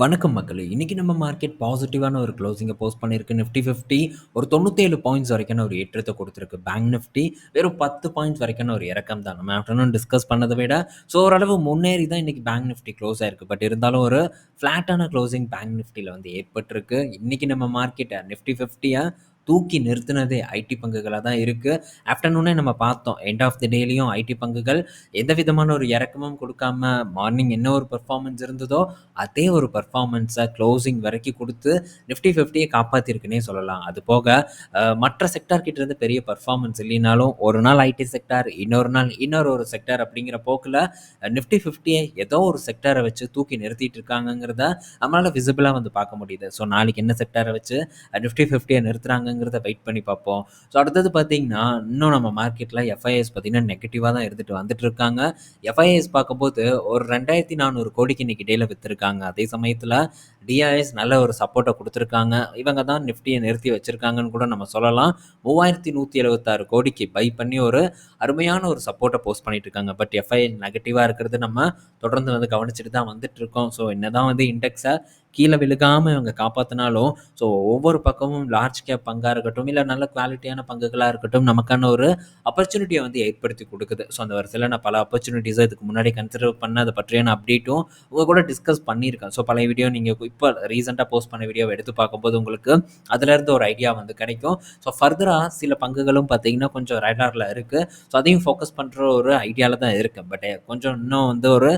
வணக்கம் மக்களே! இன்றைக்கி நம்ம மார்க்கெட் பாசிட்டிவான ஒரு க்ளோசிங்கை போஸ்ட் பண்ணியிருக்கு. நிஃப்டி 50 ஒரு 97 பாயிண்ட்ஸ் வரைக்கும் ஒரு ஏற்றத்தை கொடுத்துருக்கு பேங்க் நிஃப்டி வெறும் 10 பாயிண்ட்ஸ் வரைக்கும் ஒரு இறக்கம் தான். நம்ம ஆஃப்டர்நூன் டிஸ்கஸ் பண்ணதை விட, ஸோ ஓரளவு முன்னேறி தான் இன்றைக்கி பேங்க் நிஃப்டி க்ளோஸ் ஆயிருக்கு. பட் இருந்தாலும் ஒரு ஃப்ளாட்டான க்ளோசிங் பேங்க் நிஃப்டியில் வந்து ஏற்பட்டிருக்கு. இன்றைக்கி நம்ம மார்க்கெட்டை நிஃப்டி 50ய தூக்கி நிறுத்தினதே ஐடி பங்குகளாக தான் இருக்குது ஆஃப்டர்நூனே நம்ம பார்த்தோம். எண்ட் ஆஃப் தி டேலையும் ஐடி பங்குகள் எந்த விதமான ஒரு இறக்கமும் கொடுக்காம மார்னிங் என்ன ஒரு பர்ஃபார்மன்ஸ் இருந்ததோ, அதே ஒரு பர்ஃபார்மன்ஸை க்ளோசிங் வரைக்கும் கொடுத்து நிஃப்டி ஃபிஃப்டியை காப்பாற்றிருக்குன்னே சொல்லலாம். அது போக மற்ற செக்டார் கிட்ட இருந்து பெரிய பர்ஃபார்மன்ஸ் இல்லைனாலும், ஒரு நாள் ஐடி செக்டார், இன்னொரு நாள் இன்னொரு ஒரு செக்டார் அப்படிங்கிற போக்கில் நிஃப்டி 50ய ஏதோ ஒரு செக்டாரை வச்சு தூக்கி நிறுத்திட்டு இருக்காங்கங்கிறத நம்மளால் விசிபிளாக வந்து பார்க்க முடியுது. ஸோ நாளைக்கு என்ன செக்டாரை வச்சு நிஃப்டி 50ய நிறுத்துறாங்கங்கிறத வெயிட் பண்ணி பார்ப்போம். ஸோ அடுத்தது பார்த்தீங்கன்னா, இன்னும் நம்ம மார்க்கெட்டில் எஃப்ஐஎஸ் பார்த்தீங்கன்னா நெகட்டிவாக தான் இருந்துட்டு வந்துட்டு இருக்காங்க. எஃப்ஐஎஸ் பார்க்கும்போது ஒரு 2400 கோடிக்கு இன்றைக்கி டேல விற்றுருக்காங்க அதே சமயத்தில் டிஐஎஸ் நல்ல ஒரு சப்போர்ட்டை கொடுத்துருக்காங்க இவங்க தான் நிஃப்டியை நிறுத்தி வச்சிருக்காங்கன்னு கூட நம்ம சொல்லலாம். 3176 கோடிக்கு பை பண்ணி ஒரு அருமையான ஒரு சப்போர்ட்டை போஸ்ட் பண்ணிட்டு இருக்காங்க. பட் எஃப்ஐ நெகட்டிவாக இருக்கிறது நம்ம தொடர்ந்து வந்து கவனிச்சுட்டு தான் வந்துட்டு இருக்கோம். ஸோ என்னதான் வந்து இண்டெக்ஸை கீழே விழுகாமல் இவங்க காப்பாற்றினாலும் ஸோ ஒவ்வொரு பக்கமும் லார்ஜ் கேப் பங்காக இருக்கட்டும், இல்லை நல்ல குவாலிட்டியான பங்குகளாக இருக்கட்டும், நமக்கான ஒரு ஆப்பர்ச்சுனிட்டியை வந்து ஏற்படுத்தி கொடுக்குது ஸோ அந்த வரிசையில நான் பல ஆப்பர்ச்சுனிட்டீஸ இதுக்கு முன்னாடி கன்சிடர் பண்ண அதை பற்றியான அப்டேட்டும் உங்கள் கூட டிஸ்கஸ் பண்ணியிருக்கேன். ஸோ பழைய வீடியோ நீங்கள் இப்போ ரீசெண்டாக போஸ்ட் பண்ண வீடியோ எடுத்து பார்க்கும்போது உங்களுக்கு அதுலேருந்து ஒரு ஐடியா வந்து கிடைக்கும். ஸோ ஃபர்தராக சில பங்குகளும் பார்த்தீங்கன்னா, கொஞ்சம் ரைடாரில் இருக்குது ஸோ அதையும் ஃபோக்கஸ் பண்ணுற ஒரு ஐடியாவில் தான் இருக்கேன். பட் கொஞ்சம் இன்னும் வந்து ஒரு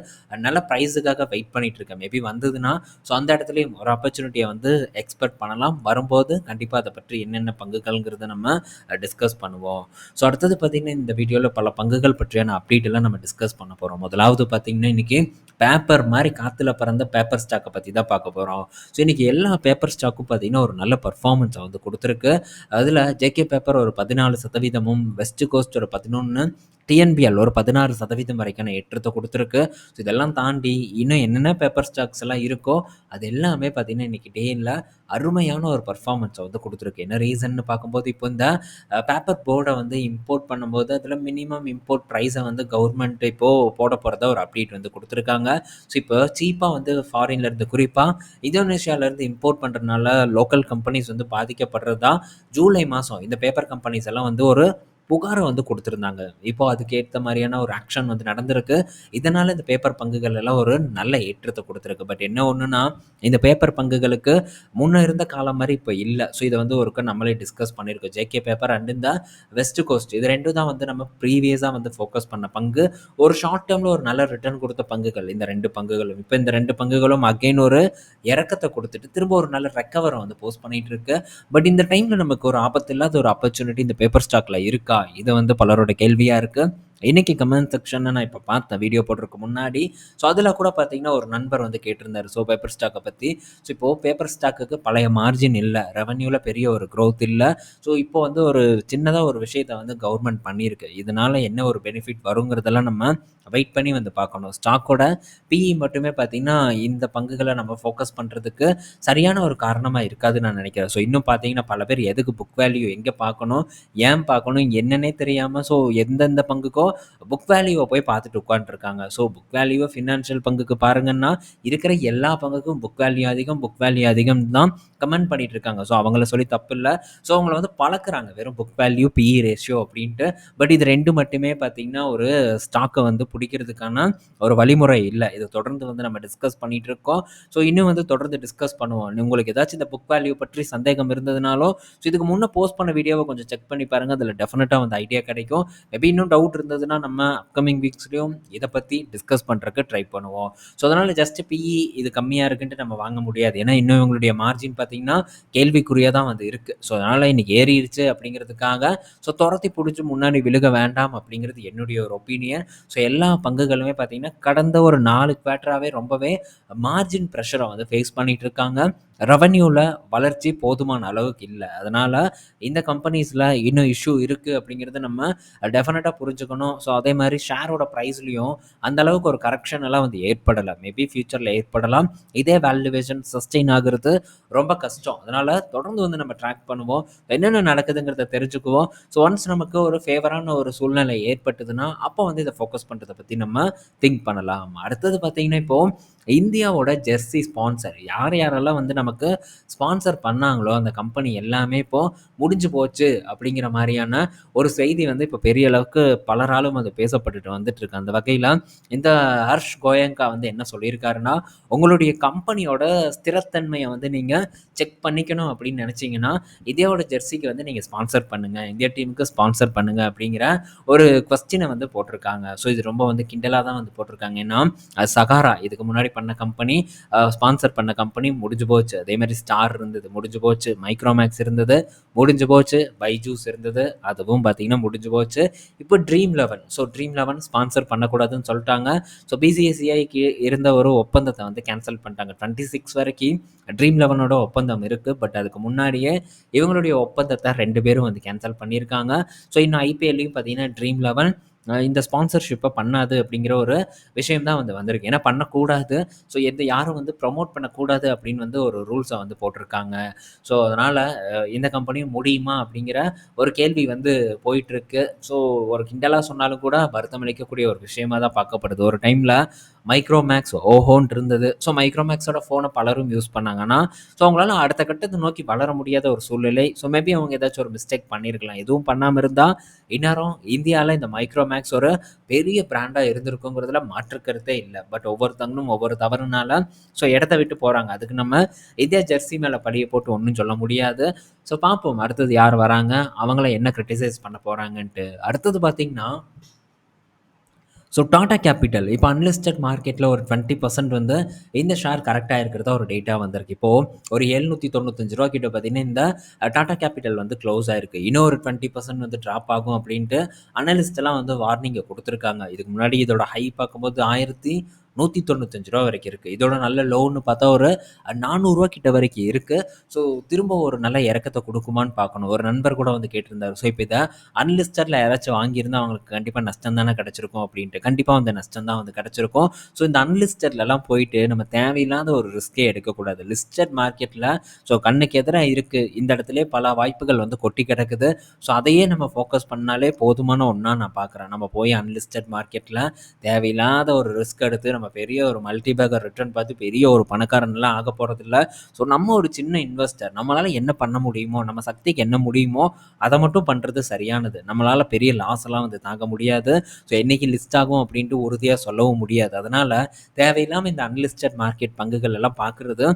நல்ல ப்ரைஸுக்காக வெயிட் பண்ணிகிட்ருக்கேன் இருக்கேன். மேபி வந்ததுன்னா, ஸோ அந்த இடத்துலையும் ஒரு ஆப்பர்ச்சுனிட்டியை வந்து எக்ஸ்பெக்ட் பண்ணலாம். வரும்போது கண்டிப்பாக அதை பற்றி என்னென்ன பங்குகள்ங்கிறத நம்ம டிஸ்கஸ் பண்ணுவோம். ஸோ அடுத்தது பார்த்தீங்கன்னா, இந்த வீடியோவில் பல பங்குகள் பற்றியான அப்டேட் எல்லாம் நம்ம டிஸ்கஸ் பண்ண போகிறோம் முதலாவது பார்த்தீங்கன்னா, இன்னைக்கு பேப்பர் மாதிரி காற்றுல பறந்த பேப்பர் ஸ்டாக்கை பற்றி தான் பார்க்க போகிறோம் ஸோ இன்றைக்கி எல்லா பேப்பர் ஸ்டாக்கும் பார்த்தீங்கன்னா, ஒரு நல்ல பர்ஃபார்மன்ஸை வந்து கொடுத்துருக்கு அதில் ஜேகே பேப்பர் ஒரு 14% வெஸ்ட் கோஸ்ட் ஒரு 11 டிஎன்பிஎல் ஒரு 16% வரைக்கான ஏற்றத்தை கொடுத்துருக்கு ஸோ இதெல்லாம் தாண்டி இன்னும் என்னென்ன பேப்பர் ஸ்டாக்ஸ் எல்லாம் இருக்கோ, அது எல்லாமே பார்த்தீங்கன்னா, இன்னைக்கு டேனில் அருமையான ஒரு பர்ஃபார்மன்ஸை வந்து கொடுத்துருக்கு. என்ன ரீசன்னு பார்க்கும்போது, இப்போ இந்த பேப்பர் போர்டை வந்து இம்போர்ட் பண்ணும்போது, அதில் மினிமம் இம்போர்ட் ப்ரைஸை வந்து கவர்மெண்ட் இப்போது போட போகிறத ஒரு அப்டேட் வந்து கொடுத்துருக்காங்க. ஸோ இப்போ சீப்பாக வந்து ஃபாரின்லேருந்து குறிப்பாக இந்தோனேஷியாவிலேருந்து இம்போர்ட் பண்ணுறதுனால லோக்கல் கம்பெனிஸ் வந்து பாதிக்கப்படுறது தான் ஜூலை மாதம் இந்த பேப்பர் கம்பெனிஸ் எல்லாம் வந்து ஒரு புகாரை வந்து கொடுத்துருந்தாங்க இப்போ அதுக்கு ஏற்ற மாதிரியான ஒரு ஆக்ஷன் வந்து நடந்திருக்கு. இதனால் இந்த பேப்பர் பங்குகள் எல்லாம் ஒரு நல்ல ஏற்றத்தை கொடுத்துருக்கு பட் என்ன ஒண்ணுன்னா, இந்த பேப்பர் பங்குகளுக்கு முன்னே இருந்த காலம் மாதிரி இப்போ இல்லை ஸோ இதை வந்து ஒருக்கா நம்மளே டிஸ்கஸ் பண்ணியிருக்கோம். ஜேகே பேப்பர் அண்ட் இந்த வெஸ்ட் கோஸ்ட் இது ரெண்டும் தான் வந்து நம்ம ப்ரீவியஸாக வந்து ஃபோக்கஸ் பண்ண பங்கு. ஒரு ஷார்ட் டேர்மில் ஒரு நல்ல ரிட்டர்ன் கொடுத்த பங்குகள் இந்த ரெண்டு பங்குகளும். இப்போ இந்த ரெண்டு பங்குகளும் அகெயின் ஒரு இறக்கத்தை கொடுத்துட்டு திரும்ப ஒரு நல்ல ரெக்கவரை வந்து போஸ்ட் பண்ணிகிட்டு இருக்கு. பட் இந்த டைமில் நமக்கு ஒரு ஆபத்து இல்லாத ஒரு ஆப்பர்ச்சுனிட்டி இந்த பேப்பர் ஸ்டாக்கில் இருக்கா? இது வந்து பலரோட கேள்வியா இருக்கு. இன்னைக்கு கமெண்ட் செக்ஷனை நான் இப்போ பார்த்தேன் வீடியோ போடுறதுக்கு முன்னாடி. ஸோ அதில் கூட பார்த்தீங்கன்னா, ஒரு நண்பர் வந்து கேட்டிருந்தார் ஸோ பேப்பர் ஸ்டாக்கை பற்றி ஸோ இப்போ பேப்பர் ஸ்டாக்குக்கு பழைய மார்ஜின் இல்லை ரெவன்யூவில் பெரிய ஒரு க்ரோத் இல்லை ஸோ இப்போ வந்து ஒரு சின்னதாக ஒரு விஷயத்தை வந்து கவர்மெண்ட் பண்ணியிருக்கு. இதனால் என்ன ஒரு பெனிஃபிட் வருங்கிறதெல்லாம் நம்ம வெயிட் பண்ணி வந்து பார்க்கணும். ஸ்டாக்கோட பிஇ மட்டுமே பார்த்தீங்கன்னா, இந்த பங்குகளை நம்ம ஃபோக்கஸ் பண்ணுறதுக்கு சரியான ஒரு காரணமாக இருக்காதுன்னு நான் நினைக்கிறேன். ஸோ இன்னும் பார்த்தீங்கன்னா, பல பேர் எதுக்கு புக் வேல்யூ எங்கே பார்க்கணும்? ஏன் பார்க்கணும்? என்னன்னே தெரியாமல் ஸோ எந்தெந்த பங்குக்கோ புக் வேல்யூவை போய் பார்த்துட்டு உட்காந்துருக்காங்க ஸோ புக் வேல்யூவை ஃபினான்ஷியல் பங்குக்கு பாருங்கன்னா, இருக்கிற எல்லா பங்குக்கும் புக் வேல்யூ அதிகம், புக் வேல்யூ அதிகம் தான் கமெண்ட் பண்ணிட்டு இருக்காங்க. ஸோ அவங்கள சொல்லி தப்பில்ல. ஸோ அவங்கள வந்து பழக்கிறாங்க வெறும் புக் வேல்யூ, பிஇ ரேஷியோ அப்படின்ட்டு. பட் இது ரெண்டு மட்டுமே பார்த்தீங்கன்னா, ஒரு ஸ்டாக்கை வந்து பிடிக்கிறதுக்கான ஒரு வழிமுறை இல்லை இதை தொடர்ந்து வந்து நம்ம டிஸ்கஸ் பண்ணிட்டு இருக்கோம். ஸோ இன்னும் வந்து தொடர்ந்து டிஸ்கஸ் பண்ணுவோம். உங்களுக்கு ஏதாச்சும் இந்த புக் வேல்யூ பற்றி சந்தேகம் இருந்ததுனாலும், ஸோ இதுக்கு முன்னே போஸ்ட் பண்ண வீடியோவை கொஞ்சம் செக் பண்ணி பாருங்க. அதில் டெஃபினட்டாக வந்து ஐடியா கிடைக்கும். மேபி இன்னும் டவுட் இருந்தது இருந்ததுன்னா, நம்ம அப்கமிங் வீக்ஸ்லையும் இதை பற்றி டிஸ்கஸ் பண்ணுறக்கு ட்ரை பண்ணுவோம். ஸோ அதனால் ஜஸ்ட் பிஇ இது கம்மியாக இருக்குன்ட்டு நம்ம வாங்க முடியாது. ஏன்னா இன்னும் இவங்களுடைய மார்ஜின் பார்த்தீங்கன்னா, கேள்விக்குறியாக தான் வந்து இருக்குது ஸோ அதனால் இன்னைக்கு ஏறிடுச்சு அப்படிங்கிறதுக்காக, ஸோ துரத்தி பிடிச்சி முன்னாடி விழுக வேண்டாம் அப்படிங்கிறது என்னுடைய ஒரு ஒப்பீனியன். ஸோ எல்லா பங்குகளுமே பார்த்தீங்கன்னா, கடந்த ஒரு 4 குவார்ட்டராவே ரொம்பவே மார்ஜின் ப்ரெஷரை வந்து ஃபேஸ் பண்ணிகிட்டு இருக்காங்க. ரெவன்யூவில் வளர்ச்சி போதுமான அளவுக்கு இல்லை அதனால் இந்த கம்பெனிஸில் இன்னும் இஷ்யூ இருக்குது அப்படிங்கிறத நம்ம டெஃபினட்டாக புரிஞ்சுக்கணும். ஸோ அதே மாதிரி ஷேரோட ப்ரைஸ்லையும் அந்த அளவுக்கு ஒரு கரெக்ஷன் எல்லாம் வந்து ஏற்படலை மேபி ஃப்யூச்சரில் ஏற்படலாம். இதே வேல்யூவேஷன் சஸ்டெயின் ஆகுறது ரொம்ப கஷ்டம். அதனால் தொடர்ந்து வந்து நம்ம ட்ராக் பண்ணுவோம். என்னென்ன நடக்குதுங்கிறத தெரிஞ்சுக்குவோம். ஸோ ஒன்ஸ் நமக்கு ஒரு ஃபேவரான ஒரு சூழ்நிலை ஏற்பட்டதுன்னா, அப்போ வந்து இதை ஃபோக்கஸ் பண்ணுறதை பற்றி நம்ம திங்க் பண்ணலாம். அடுத்தது பார்த்திங்கன்னா இப்போது இந்தியாவோட ஜெர்சி ஸ்பான்சர். யார் யாரெல்லாம் வந்து நமக்கு ஸ்பான்சர் பண்ணாங்களோ அந்த கம்பெனி எல்லாமே இப்போது முடிஞ்சு போச்சு அப்படிங்கிற மாதிரியான ஒரு செய்தி வந்து இப்போ பெரிய அளவுக்கு பலராலும் அது பேசப்பட்டுட்டு வந்துட்டுருக்கு. அந்த வகையில் இந்த ஹர்ஷ் கோயங்கா வந்து என்ன சொல்லியிருக்காருன்னா உங்களுடைய கம்பெனியோட ஸ்திரத்தன்மையை வந்து நீங்கள் செக் பண்ணிக்கணும் அப்படின்னு நினச்சிங்கன்னா இந்தியாவோட ஜெர்சிக்கு வந்து நீங்கள் ஸ்பான்சர் பண்ணுங்கள் இந்தியா டீமுக்கு ஸ்பான்சர் பண்ணுங்கள் அப்படிங்கிற ஒரு கொஸ்டினை வந்து போட்டிருக்காங்க. ஸோ இது ரொம்ப வந்து கிண்டலாக தான் வந்து போட்டிருக்காங்க. ஏன்னா சகாரா. இதுக்கு முன்னாடி பண்ண கம்பெனி ஸ்பான்சர் பண்ண கம்பெனி முடிஞ்சு போச்சு. அதே மாதிரி ஸ்டார் இருந்தது முடிஞ்சு போச்சு. மைக்ரோமேக்ஸ் இருந்தது முடிஞ்சு போச்சு. பைஜூஸ் இருந்தது அதுவும் பார்த்தீங்கன்னா முடிஞ்சு போச்சு. இப்போ Dream Eleven so Dream Eleven sponsor பண்ணக்கூடாதுன்னு சொல்லிட்டாங்க ஸோ பிசிஎஸ்சிஐக்கு இருந்த ஒரு ஒப்பந்தத்தை வந்து கேன்சல் பண்ணிட்டாங்க. டுவெண்ட்டி சிக்ஸ் வரைக்கும் ட்ரீம் லெவனோட ஒப்பந்தம் இருக்குது பட் அதுக்கு முன்னாடியே இவங்களுடைய ஒப்பந்தத்தை ரெண்டு பேரும் வந்து கேன்சல் பண்ணியிருக்காங்க. ஸோ இன்னும் ஐபிஎல்லையும் பார்த்தீங்கன்னா ட்ரீம் லெவன் இந்த ஸ்பான்சர்ஷிப்பை பண்ணாது அப்படிங்கிற ஒரு விஷயம் தான் வந்து வந்திருக்கு. ஏன்னா பண்ணக்கூடாது. ஸோ எந்த யாரும் வந்து ப்ரொமோட் பண்ணக்கூடாது அப்படின்னு வந்து ஒரு ரூல்ஸை வந்து போட்டிருக்காங்க. ஸோ அதனால் இந்த கம்பெனியும் முடியுமா அப்படிங்கிற ஒரு கேள்வி வந்து போயிட்டுருக்கு ஸோ ஒரு கிண்டலாக சொன்னாலும் கூட வருத்தம் அளிக்கக்கூடிய ஒரு விஷயமாக தான் பார்க்கப்படுது. ஒரு டைமில் மைக்ரோமேக்ஸ் ஓஹோன்ட்டு இருந்தது ஸோ மைக்ரோமேக்ஸோட ஃபோனை பலரும் யூஸ் பண்ணாங்கன்னா ஸோ அவங்களால அடுத்த கட்டத்தை நோக்கி வளர முடியாத ஒரு சூழ்நிலை. ஸோ மேபி அவங்க ஏதாச்சும் ஒரு மிஸ்டேக் பண்ணியிருக்கலாம் எதுவும் பண்ணாமல் இருந்தால் இந்நேரம் இந்தியாவில் இந்த மைக்ரோமேக்ஸ் ஒரு பெரிய பிராண்டாக இருந்திருக்குங்கிறதுல மாற்றுக்கிறதே இல்லை. பட் ஒவ்வொருத்தங்களும் ஒவ்வொரு தவறுனால ஸோ இடத்த விட்டு போகிறாங்க அதுக்கு நம்ம இந்தியா ஜெர்சி மேலே படியை போட்டு ஒன்றும் சொல்ல முடியாது. ஸோ பார்ப்போம் அடுத்தது யார் வராங்க அவங்கள என்ன கிரிட்டிசைஸ் பண்ண போகிறாங்கன்ட்டு அடுத்தது பார்த்திங்கன்னா ஸோ டாடா கேபிட்டல் இப்போ அன்லிஸ்டட் மார்க்கெட்டில் ஒரு டுவெண்ட்டி பர்சன்ட் வந்து இந்த ஷேர் கரெக்டாக இருக்கிறதா ஒரு டேட்டா வந்திருக்கு. இப்போது ஒரு எழுநூற்றி தொண்ணூத்தஞ்சு ரூபா கிட்ட பார்த்தீங்கன்னா இந்த டாடா கேபிட்டல் வந்து க்ளோஸ் ஆயிருக்கு. இன்னும் ஒரு டுவெண்ட்டி பர்சன்ட் வந்து ட்ராப் ஆகும் அப்படின்ட்டு அனலிஸ்டெல்லாம் வந்து வார்னிங்கை கொடுத்துருக்காங்க. இதுக்கு முன்னாடி இதோட ஹை பார்க்கும்போது ஆயிரத்தி நூற்றி தொண்ணூத்தஞ்சு ரூபா வரைக்கும் இருக்குது இதோட நல்ல லோன்னு பார்த்தா ஒரு நானூறுரூவா கிட்ட வரைக்கும் இருக்குது ஸோ திரும்ப ஒரு நல்ல இறக்கத்தை கொடுக்குமான்னு பார்க்கணும். ஒரு நண்பர் கூட வந்து கேட்டிருந்தார். ஸோ இப்போ இதை அன்லிஸ்டரில் யாராச்சும் வாங்கியிருந்தால் அவங்களுக்கு கண்டிப்பாக நஷ்டம் தானே கிடச்சிருக்கும் அப்படின்ட்டு. கண்டிப்பாக வந்து நஷ்டம் தான் வந்து கிடச்சிருக்கும். ஸோ இந்த அன்லிஸ்டட்லலாம் போயிட்டு நம்ம தேவையில்லாத ஒரு ரிஸ்க்கே எடுக்கக்கூடாது. லிஸ்டட் மார்க்கெட்டில் ஸோ கண்ணுக்கு எதிராக இருக்குது இந்த இடத்துல பல வாய்ப்புகள் வந்து கொட்டி கிடக்குது. ஸோ அதையே நம்ம ஃபோக்கஸ் பண்ணாலே போதுமான ஒன்றா நான் பார்க்குறேன். நம்ம போய் அன்லிஸ்டட் மார்க்கெட்டில் தேவையில்லாத ஒரு ரிஸ்க் எடுத்து நம்ம நம்ம பெரிய ஒரு மல்டி பேக்கர் ரிட்டர்ன் பார்த்து பெரிய ஒரு பணக்காரன்லாம் ஆக போகிறதில்ல ஸோ நம்ம ஒரு சின்ன இன்வெஸ்டர் நம்மளால் என்ன பண்ண முடியுமோ நம்ம சக்திக்கு என்ன முடியுமோ அதை மட்டும் பண்ணுறது சரியானது. நம்மளால் பெரிய லாஸ் எல்லாம் வந்து தாங்க முடியாது. ஸோ என்றைக்கு லிஸ்ட் ஆகும் அப்படின்ட்டு உறுதியாக சொல்லவும் முடியாது. அதனால் தேவையில்லாமல் இந்த அன்லிஸ்டட் மார்க்கெட் பங்குகள் எல்லாம் பார்க்குறது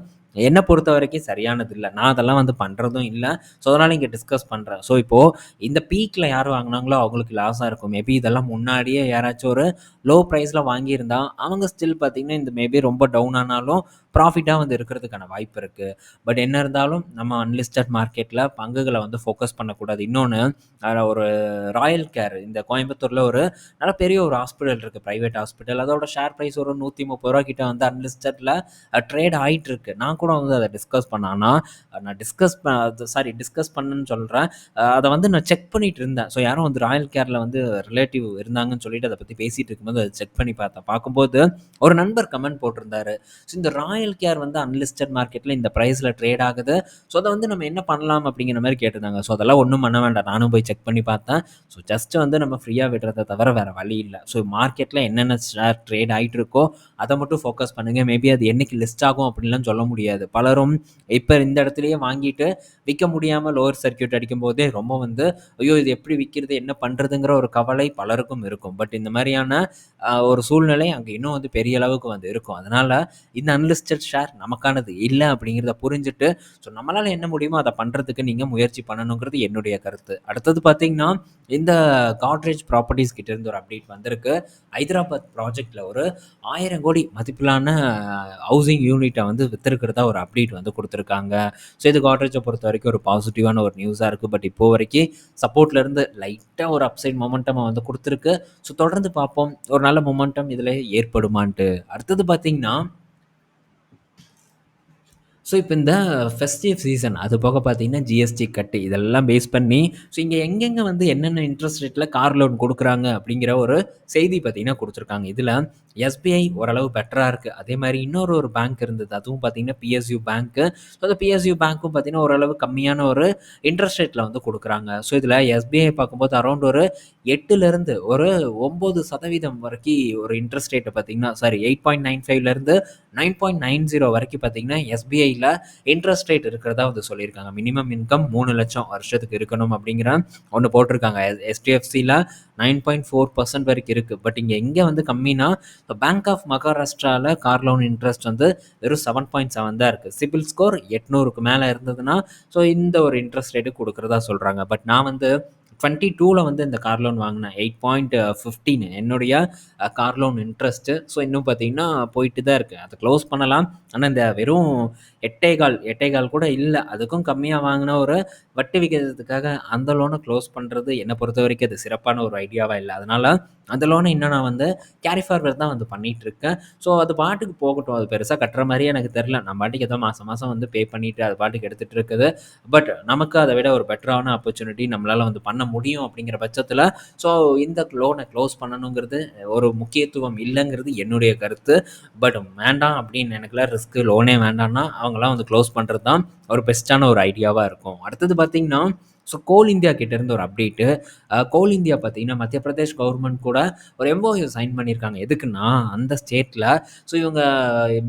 என்னை பொறுத்த வரைக்கும் சரியானது இல்லை. நான் அதெல்லாம் வந்து பண்ணுறதும் இல்லை. ஸோ அதனால் இங்கே டிஸ்கஸ் பண்ணுறேன் ஸோ இப்போது இந்த பீக்கில் யார் வாங்கினாங்களோ அவங்களுக்கு லாஸாக இருக்கும். மேபி இதெல்லாம் முன்னாடியே யாராச்சும் ஒரு லோ ப்ரைஸில் வாங்கியிருந்தா அவங்க ஸ்டில் பார்த்திங்கன்னா இந்த மேபி ரொம்ப டவுன் ஆனாலும் ப்ராஃபிட்டாக வந்து இருக்கிறதுக்கான வாய்ப்பு இருக்குது பட் என்ன இருந்தாலும் நம்ம அன்லிஸ்டட் மார்க்கெட்டில் பங்குகளை வந்து ஃபோக்கஸ் பண்ணக்கூடாது. இன்னொன்று அதில் ஒரு ராயல் கேர் இந்த கோயம்புத்தூரில் ஒரு நல்ல பெரிய ஒரு ஹாஸ்பிட்டல் இருக்குது ப்ரைவேட் ஹாஸ்பிட்டல் அதோட ஷேர் ப்ரைஸ் ஒரு நூற்றி முப்பது ரூபா கிட்ட வந்து அன்லிஸ்டடில் ட்ரேட் ஆகிட்டு இருக்கு. நான் கூட வந்து அதை டிஸ்கஸ் பண்ணான்னா நான் டிஸ்கஸ் சாரி டிஸ்கஸ் பண்ணுன்னு சொல்கிறேன் அதை வந்து நான் செக் பண்ணிட்டு இருந்தேன். ஸோ யாரும் வந்து ராயல் கேரில் வந்து ரிலேட்டிவ் இருந்தாங்கன்னு சொல்லிட்டு அதை பற்றி பேசிகிட்டு இருக்கும்போது அதை செக் பண்ணி பார்த்தேன். பார்க்கும்போது ஒரு நண்பர் கமெண்ட் போட்டிருந்தாரு. ஸோ இந்த ராயல் கேர் வந்து அன்லிஸ்டட் மார்க்கெட்டில் இந்த ப்ரைஸில் ட்ரேட் ஆகுது. ஸோ அதை வந்து நம்ம என்ன பண்ணலாம் அப்படிங்கிற மாதிரி கேட்டிருந்தாங்க. ஸோ அதெல்லாம் ஒன்றும் பண்ண வேண்டாம். நானும் போய் செக் பண்ணி பார்த்தேன். ஸோ ஜஸ்ட் வந்து நம்ம ஃப்ரீயாக விடுறத தவிர வேறு வழி இல்லை. ஸோ மார்க்கெட்டில் என்னென்ன ஷேர் ட்ரேட் ஆகிட்டு இருக்கோ அதை மட்டும் ஃபோக்கஸ் பண்ணுங்கள் மேபி அது என்றைக்கு லிஸ்ட் ஆகும் அப்படின்லாம் சொல்ல முடியாது. பலரும் இப்போ இந்த இடத்துலையே வாங்கிட்டு விற்க முடியாமல் லோவர் சர்க்கியூட் அடிக்கும் போதே ரொம்ப வந்து ஐயோ இது எப்படி விற்கிறது என்ன பண்ணுறதுங்கிற ஒரு கவலை பலருக்கும் இருக்கும். பட் இந்த மாதிரியான ஒரு சூழ்நிலை அங்கே இன்னும் வந்து பெரிய அளவுக்கு வந்து இருக்கும். அதனால் இந்த அன்லிஸ்டட் ஷேர் நமக்கானது இல்லை அப்படிங்கிறத புரிஞ்சுட்டு ஸோ நம்மளால் என்ன முடியுமோ அதை பண்ணுறதுக்கு நீங்கள் முயற்சி பண்ணணுங்கிறது என்னுடைய கருத்து. அடுத்தது பார்த்திங்கன்னா இந்த காட்ரேஜ் ப்ராப்பர்ட்டிஸ் கிட்டேருந்து ஒரு அப்டேட் வந்திருக்கு. ஹைதராபாத் ப்ராஜெக்டில் ஒரு ஆயிரம் கோடி மதிப்பிலான ஹவுசிங் யூனிட்டை வந்து விற்றுருக்கிறதா ஒரு அப்டேட் வந்து கொடுத்துருக்காங்க. ஸோ இது காட்ரேஜை பொறுத்த வரைக்கும் ஒரு பாசிட்டிவான ஒரு நியூஸாக இருக்குது பட் இப்போ வரைக்கும் சப்போர்ட்லேருந்து லைட்டாக ஒரு அப்சைட் மொமெண்டமாக வந்து கொடுத்துருக்கு. ஸோ தொடர்ந்து பார்ப்போம். ஒரு நல்ல மொமெண்டம் இதில் ஏற்படுமான்ட்டு. அடுத்தது பார்த்திங்கன்னா ஸோ இப்போ இந்த ஃபெஸ்டிவ் சீசன் அது போக பார்த்தீங்கன்னா ஜிஎஸ்டி கட்டு இதெல்லாம் பேஸ் பண்ணி ஸோ இங்கே எங்கெங்கே வந்து என்னென்ன இன்ட்ரெஸ்ட் ரேட்டில் கார் லோன் கொடுக்குறாங்க அப்படிங்கிற ஒரு செய்தி பார்த்தீங்கன்னா கொடுத்துருக்காங்க. இதில் எஸ்பிஐ ஓரளவு பெட்டராக இருக்குது அதே மாதிரி இன்னொரு ஒரு பேங்க் இருந்தது. அதுவும் பார்த்தீங்கன்னா பிஎஸ்யூ பேங்க்கு ஸோ அந்த பிஎஸ்யூ பேங்க்கும் பார்த்தீங்கன்னா ஓரளவு கம்மியான ஒரு இன்ட்ரெஸ்ட் ரேட்டில் வந்து கொடுக்குறாங்க. ஸோ இதில் எஸ்பிஐ பார்க்கும்போது அரௌண்ட் ஒரு எட்டுலேருந்து ஒரு ஒம்பது சதவீதம் வரைக்கும் ஒரு இன்ட்ரெஸ்ட் ரேட்டை பார்த்தீங்கன்னா சாரி எயிட் பாயிண்ட் நைன் ஃபைவ்லேருந்து நைன் பாயிண்ட் நைன் ஜீரோ வரைக்கும் பார்த்தீங்கன்னா எஸ்பிஐயில் இன்ட்ரெஸ்ட் ரேட் இருக்கிறதா வந்து சொல்லியிருக்காங்க. மினிமம் இன்கம் மூணு லட்சம் வருஷத்துக்கு இருக்கணும் அப்படிங்கிற ஒன்று போட்டிருக்காங்க. எஸ்டிஎஃப்சியில் நைன் பாயிண்ட் ஃபோர் பர்சன்ட் வரைக்கும் இருக்குது பட் இங்கே எங்கே வந்து கம்மினா பேங்க் ஆஃப் மகாராஷ்டிராவில் கார் லோன் இன்ட்ரெஸ்ட் வந்து வெறும் செவன் பாயிண்ட் செவன் தான் இருக்குது சிபில் ஸ்கோர் எட்நூறுக்கு மேலே இருந்ததுன்னா ஸோ இந்த ஒரு இன்ட்ரெஸ்ட் ரேட்டு கொடுக்குறதா சொல்கிறாங்க பட் நான் வந்து டுவெண்ட்டி டூவில் வந்து இந்த கார் லோன் வாங்கினேன். எயிட் பாயிண்ட் ஃபிஃப்டீன் என்னுடைய கார் லோன் இன்ட்ரெஸ்ட்டு ஸோ இன்னும் பார்த்தீங்கன்னா போயிட்டு தான் இருக்குது அதை க்ளோஸ் பண்ணலாம். ஆனால் இந்த வெறும் எட்டே கால் எட்டே கால் கூட இல்லை. அதுக்கும் கம்மியாக வாங்கின ஒரு வட்டி விகிதத்துக்காக அந்த லோனை க்ளோஸ் பண்ணுறது என்னை பொறுத்த வரைக்கும் அது சிறப்பான ஒரு ஐடியாவாக இல்லை. அதனால் அந்த லோனை இன்னும் நான் வந்து கேரி ஃபார்வர்ட் தான் வந்து பண்ணிகிட்ருக்கேன் ஸோ அது பாட்டுக்கு போகட்டும். அது பெருசாக கட்டுற மாதிரியே எனக்கு தெரில நம்ம பாட்டுக்கு ஏதோ மாதம் மாதம் வந்து பே பண்ணிவிட்டு அது பாட்டுக்கு எடுத்துகிட்டு இருக்குது. பட் நமக்கு அதை விட ஒரு பெட்டரான ஆப்பர்ச்சுனிட்டி நம்மளால் வந்து பண்ண முடியும் அப்படிங்கிற பட்சத்தில் ஸோ இந்த லோனை க்ளோஸ் பண்ணணுங்கிறது ஒரு முக்கியத்துவம் இல்லைங்கிறது என்னுடைய கருத்து. பட் வேண்டாம் அப்படின்னு எனக்குலாம் ரிஸ்க்கு லோனே வேண்டாம்னா அவங்களாம் வந்து க்ளோஸ் பண்ணுறது தான் ஒரு பெஸ்ட்டான ஒரு ஐடியாவாக இருக்கும். அடுத்தது பார்த்திங்கன்னா ஸோ கோல் இந்தியா கிட்டேருந்து ஒரு அப்டேட்டு கோல் இந்தியா பார்த்தீங்கன்னா மத்திய பிரதேஷ் கவர்மெண்ட் கூட ஒரு எம்ஓயு சைன் பண்ணியிருக்காங்க. எதுக்குன்னா அந்த ஸ்டேட்டில் ஸோ இவங்க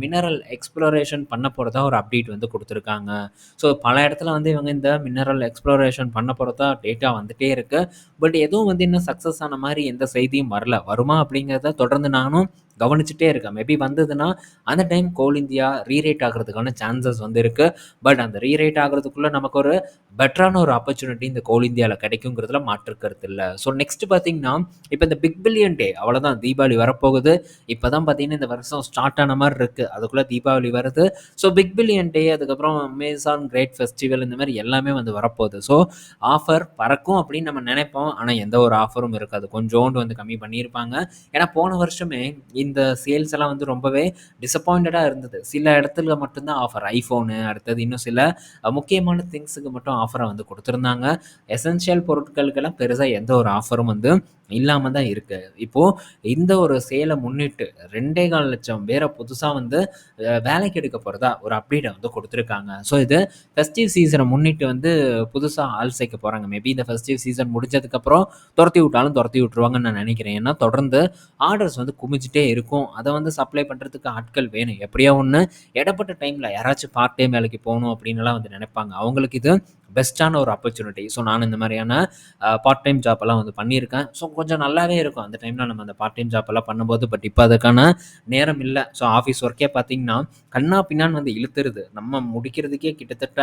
மினரல் எக்ஸ்ப்ளோரேஷன் பண்ண போகிறதா ஒரு அப்டேட் வந்து கொடுத்துருக்காங்க. ஸோ பல இடத்துல வந்து இவங்க இந்த மினரல் எக்ஸ்ப்ளோரேஷன் பண்ண போகிறதா டேட்டா வந்துகிட்டே இருக்குது பட் எதுவும் வந்து இன்னும் சக்ஸஸ் ஆன மாதிரி எந்த செய்தியும் வரல. வருமா அப்படிங்கிறத தொடர்ந்து நானும் கவனிச்சுட்டே இருக்கேன் மேபி வந்ததுன்னா அந்த டைம் கோல் இந்தியா ரீரேட் ஆகிறதுக்கான சான்சஸ் வந்து இருக்குது பட் அந்த ரீரேட் ஆகிறதுக்குள்ளே நமக்கு ஒரு பெட்டரான ஒரு ஆப்பர்ச்சுனிட்டி இந்த கோல் இந்தியாவில் கிடைக்குங்கிறதுல மாற்றுக்கிறது இல்லை. ஸோ நெக்ஸ்ட் பார்த்தீங்கன்னா இப்போ இந்த பிக் பில்லியன் டே அவ்வளோதான் தீபாவளி வரப்போகுது. இப்போ தான் பார்த்தீங்கன்னா இந்த வருஷம் ஸ்டார்ட் ஆன மாதிரி இருக்குது அதுக்குள்ளே தீபாவளி வருது. ஸோ பிக் பில்லியன் டே அதுக்கப்புறம் அமேசான் கிரேட் ஃபெஸ்டிவல் இந்த மாதிரி எல்லாமே வந்து வரப்போகுது. ஸோ ஆஃபர் பறக்கும் அப்படின்னு நம்ம நினைப்போம். ஆனால் எந்த ஒரு ஆஃபரும் இருக்காது. கொஞ்சோண்டு வந்து கம்மி பண்ணியிருப்பாங்க. ஏன்னா போன வருஷமே இந்த சேல்ஸ் எல்லாம் வந்து ரொம்பவே டிசப்பாயிண்டடாக இருந்தது. சில இடத்துல மட்டும்தான் ஆஃபர் ஐஃபோனு அடுத்தது இன்னும் சில முக்கியமான திங்ஸுக்கு மட்டும் ஆஃபரை வந்து கொடுத்துருந்தாங்க. எசென்ஷியல் பொருட்களுக்கெல்லாம் பெருசாக எந்த ஒரு ஆஃபரும் வந்து இல்லாமல் தான் இருக்குது இப்போது இந்த ஒரு சேலை முன்னிட்டு ரெண்டே கால் லட்சம் பேரை புதுசாக வந்து வேலைக்கு எடுக்க போகிறதா ஒரு அப்டேட்டை வந்து கொடுத்துருக்காங்க. ஸோ இது ஃபெஸ்டிவ் சீசனை முன்னிட்டு வந்து புதுசாக ஆள் சேர்க்க போகிறாங்க மேபி இந்த ஃபெஸ்டிவ் சீசன் முடிஞ்சதுக்கப்புறம் துரத்தி விட்டாலும் துரத்தி விட்ருவாங்கன்னு நான் நினைக்கிறேன். ஏன்னா தொடர்ந்து ஆர்டர்ஸ் வந்து குமிஞ்சிட்டே இருக்கும். அதை வந்து சப்ளை பண்ணுறதுக்கு ஆட்கள் வேணும். எப்படியோ ஒன்று இடப்பட்ட டைமில் யாராச்சும் பார்ட் டைம் வேலைக்கு போகணும் அப்படின்னுலாம் வந்து நினைப்பாங்க. அவங்களுக்கு இது பெஸ்ட்டான ஒரு ஆப்பர்ச்சுனிட்டி ஸோ நான் இந்த மாதிரியான பார்ட் டைம் ஜாப்பெல்லாம் வந்து பண்ணியிருக்கேன். ஸோ கொஞ்சம் நல்லாவே இருக்கும். அந்த டைமில் நம்ம அந்த பார்ட் டைம் ஜாப்பெல்லாம் பண்ணும்போது பட் இப்போ அதுக்கான நேரம் இல்லை. ஸோ ஆஃபீஸ் ஒர்க்கே பார்த்தீங்கன்னா கண்ணா பின்னான்னு வந்து இழுத்துருது. நம்ம முடிக்கிறதுக்கே கிட்டத்தட்ட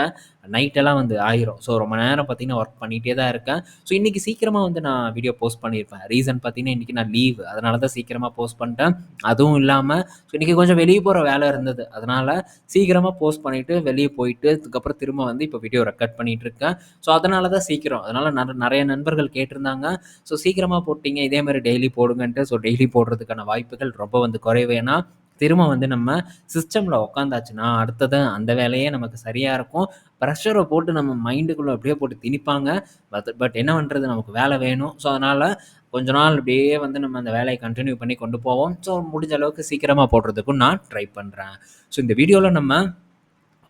நைட்டெல்லாம் வந்து ஆயிரும். ஸோ ரொம்ப நேரம் பார்த்தீங்கன்னா ஒர்க் பண்ணிகிட்டே தான் இருக்கேன். ஸோ இன்றைக்கி சீக்கிரமாக வந்து நான் வீடியோ போஸ்ட் பண்ணியிருப்பேன். ரீசன் பார்த்தீங்கன்னா இன்றைக்கி நான் லீவ் அதனால தான் சீக்கிரமாக போஸ்ட் பண்ணிட்டேன். அதுவும் இல்லாமல் ஸோ இன்றைக்கி கொஞ்சம் வெளியே போகிற வேலை இருந்தது. அதனால் சீக்கிரமாக போஸ்ட் பண்ணிவிட்டு வெளியே போயிட்டு அதுக்கப்புறம் திரும்ப வந்து இப்போ வீடியோ ரெக்கார்ட் பண்ணிகிட்டு இருக்கேன் ஸோ அதனால தான் சீக்கிரம். அதனால் நிறைய நண்பர்கள் கேட்டிருந்தாங்க. ஸோ சீக்கிரமாக போட்டிங்க. இதே மாதிரி டெய்லி போடுங்கன்ட்டு. ஸோ டெய்லி போடுறதுக்கான வாய்ப்புகள் ரொம்ப வந்து குறைவு. ஏன்னா திரும்ப வந்து நம்ம சிஸ்டமில் உட்காந்தாச்சுன்னா அடுத்தது அந்த வேலையே நமக்கு சரியாக இருக்கும். ப்ரெஷரை போட்டு நம்ம மைண்டுக்குள்ளே அப்படியே போட்டு திணிப்பாங்க. பட் பட் என்ன பண்ணுறது நமக்கு வேலை வேணும். ஸோ அதனால் கொஞ்ச நாள் அப்படியே வந்து நம்ம அந்த வேலையை கண்டினியூ பண்ணி கொண்டு போவோம். ஸோ முடிஞ்ச அளவுக்கு சீக்கிரமாக போடுறதுக்கும் நான் ட்ரை பண்ணுறேன் ஸோ இந்த வீடியோவில் நம்ம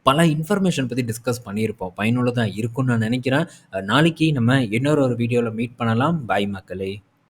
பல இன்ஃபர்மேஷன் பற்றி டிஸ்கஸ் பண்ணியிருப்போம். பயனுள்ளதாக இருக்கும்னு நான் நினைக்கிறேன். நாளைக்கு நம்ம இன்னொரு ஒரு வீடியோவில் மீட் பண்ணலாம். பாய் மக்களே.